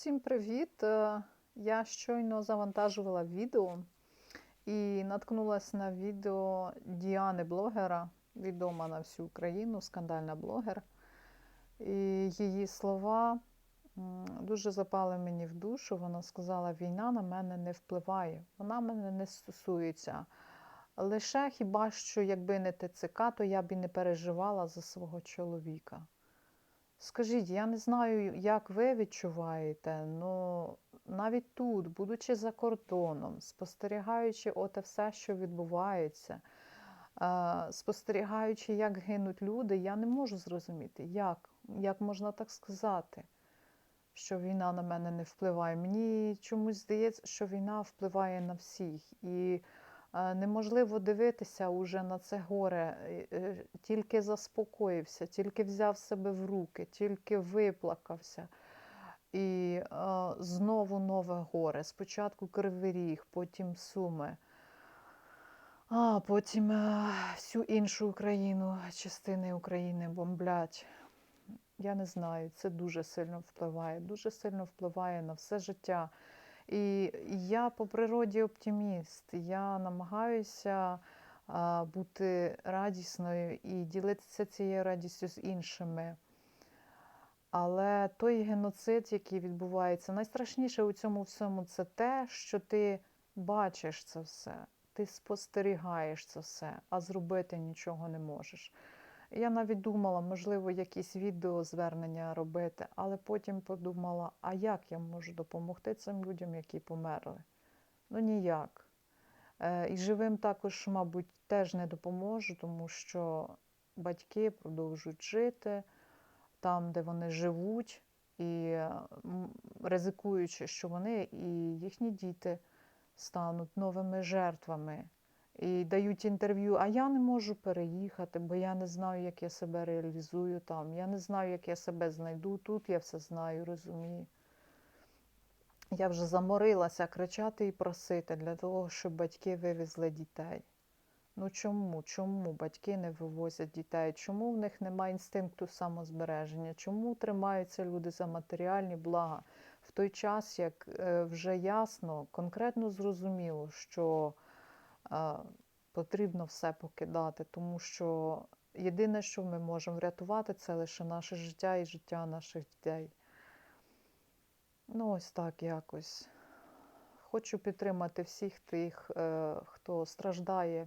Всім привіт! Е, Я щойно завантажувала відео і наткнулася на відео Діани блогера, відома на всю Україну, скандальна блогер. І її слова дуже запали мені в душу. Вона сказала: війна на мене не впливає, вона мене не стосується. Лише хіба що, якби не ТЦК, то я б і не переживала за свого чоловіка. Скажіть, я не знаю, як ви відчуваєте, але навіть тут, будучи за кордоном, спостерігаючи оте все, що відбувається, е, спостерігаючи, як гинуть люди, я не можу зрозуміти, як, як можна так сказати, що війна на мене не впливає. Мені чомусь здається, що війна впливає на всіх. І неможливо дивитися уже на це горе, е, е, тільки заспокоївся, тільки взяв себе в руки, тільки виплакався. І е, знову нове горе. Спочатку Кривий Ріг, потім Суми, а потім е, всю іншу Україну, частини України бомблять. Я не знаю, це дуже сильно впливає, дуже сильно впливає на все життя. І я по природі оптиміст. Я намагаюся бути радісною і ділитися цією радістю з іншими. Але той геноцид, який відбувається, найстрашніше у цьому всьому це те, що ти бачиш це все, ти спостерігаєш це все, а зробити нічого не можеш. Я навіть думала, можливо, якісь відеозвернення робити, але потім подумала, а як я можу допомогти цим людям, які померли? Ну ніяк. Е, І живим також, мабуть, теж не допоможу, тому що батьки продовжують жити там, де вони живуть, і ризикуючи, що вони і їхні діти стануть новими жертвами. І дають інтерв'ю, а я не можу переїхати, бо я не знаю, як я себе реалізую там. Я не знаю, як я себе знайду. Тут я все знаю, розумію. Я вже заморилася кричати і просити для того, щоб батьки вивезли дітей. Ну чому? Чому батьки не вивозять дітей? Чому в них немає інстинкту самозбереження? Чому тримаються люди за матеріальні блага? В той час, як е, вже ясно, конкретно зрозуміло, що потрібно все покидати, тому що єдине, що ми можемо врятувати, це лише наше життя і життя наших дітей. Ну, ось так якось. Хочу підтримати всіх тих, е, хто страждає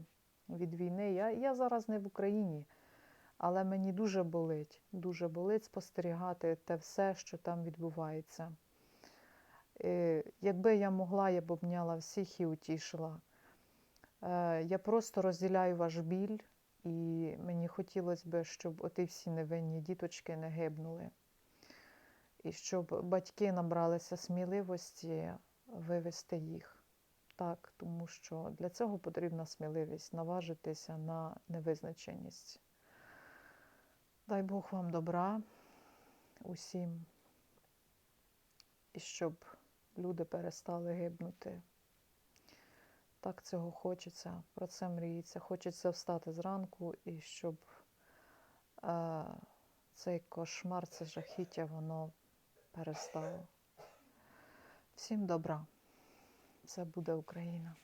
від війни. Я, я зараз не в Україні, але мені дуже болить, дуже болить спостерігати те все, що там відбувається. Е, Якби я могла, я б обняла всіх і утішила. Е, Я просто розділяю ваш біль, і мені хотілося б, щоб оті всі невинні діточки не гибнули. І щоб батьки набралися сміливості вивести їх. Так, тому що для цього потрібна сміливість наважитися на невизначеність. Дай Бог вам добра усім, і щоб люди перестали гибнути. Так цього хочеться, про це мріється. Хочеться встати зранку і щоб е, цей кошмар, це жахіття, воно перестало. Всім добра. Це буде Україна.